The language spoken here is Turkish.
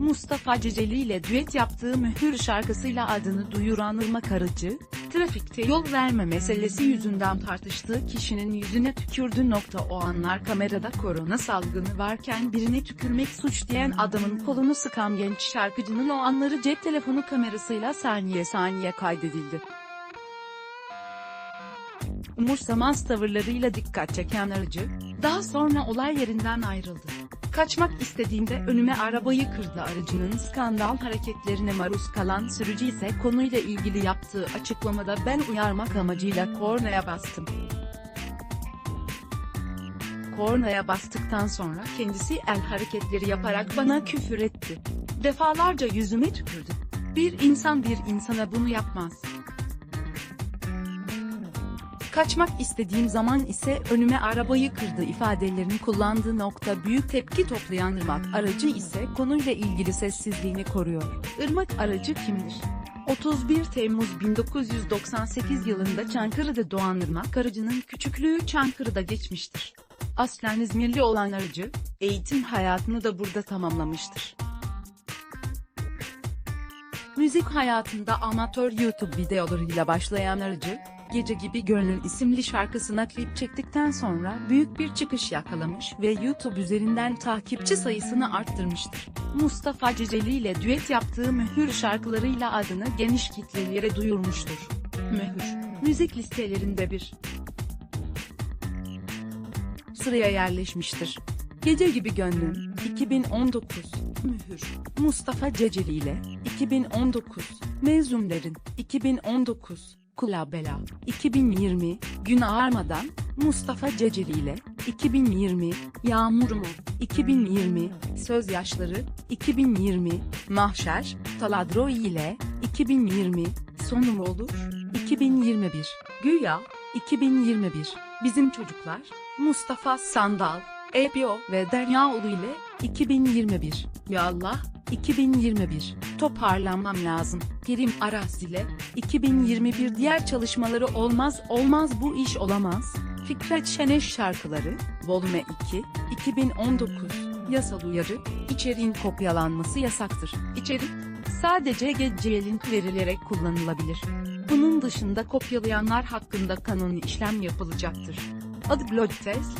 Mustafa Ceceli ile düet yaptığı mühür şarkısıyla adını duyuran Irmak Arıcı, trafikte yol verme meselesi yüzünden tartıştığı kişinin yüzüne tükürdü. Nokta O anlar kamerada korona salgını varken birine tükürmek suç diyen adamın kolunu sıkan genç şarkıcının o anları cep telefonu kamerasıyla saniye saniye kaydedildi. Umursamaz tavırlarıyla dikkat çeken arıcı, daha sonra olay yerinden ayrıldı. Kaçmak istediğinde önüme arabayı kırdı aracının skandal hareketlerine maruz kalan sürücü ise konuyla ilgili yaptığı açıklamada ben uyarmak amacıyla kornaya bastım. Kornaya bastıktan sonra kendisi el hareketleri yaparak bana küfür etti. Defalarca yüzüme tükürdü. Bir insan bir insana bunu yapmaz. Kaçmak istediğim zaman ise önüme arabayı kırdı ifadelerini kullandığı nokta büyük tepki toplayan Irmak Aracı ise konuyla ilgili sessizliğini koruyor. Irmak Aracı kimdir? 31 Temmuz 1998 yılında Çankırı'da doğan Irmak Arıcı'nın küçüklüğü Çankırı'da geçmiştir. Aslen İzmirli olan Arıcı, eğitim hayatını da burada tamamlamıştır. Müzik hayatında amatör YouTube videolarıyla başlayan Arıcı, Gece Gibi Gönül isimli şarkısına klip çektikten sonra büyük bir çıkış yakalamış ve YouTube üzerinden takipçi sayısını arttırmıştır. Mustafa Ceceli ile düet yaptığı mühür şarkılarıyla adını geniş kitlelere duyurmuştur. Mühür, müzik listelerinde bir sıraya yerleşmiştir. Gece Gibi Gönlüm, 2019, Mühür, Mustafa Ceceli ile, 2019, Mezunların, 2019, Kulabela, 2020, Gün Ağarmadan, Mustafa Ceceli ile, 2020, Yağmur mu, 2020, Söz Yaşları, 2020, Mahşer, Taladro ile, 2020, Sonum Olur, 2021, Güya, 2021, Bizim Çocuklar, Mustafa Sandal, EPO ve Deryaoğlu ile 2021. Ya Allah, 2021. Toparlanmam lazım. Kerim Aras ile 2021 diğer çalışmaları olmaz olmaz bu iş olamaz. Fikret Şeneş şarkıları, Volume 2, 2019. Yasal uyarı, içeriğin kopyalanması yasaktır. İçerik, sadece geceye link verilerek kullanılabilir. Bunun dışında kopyalayanlar hakkında kanuni işlem yapılacaktır. Adı Blood Test,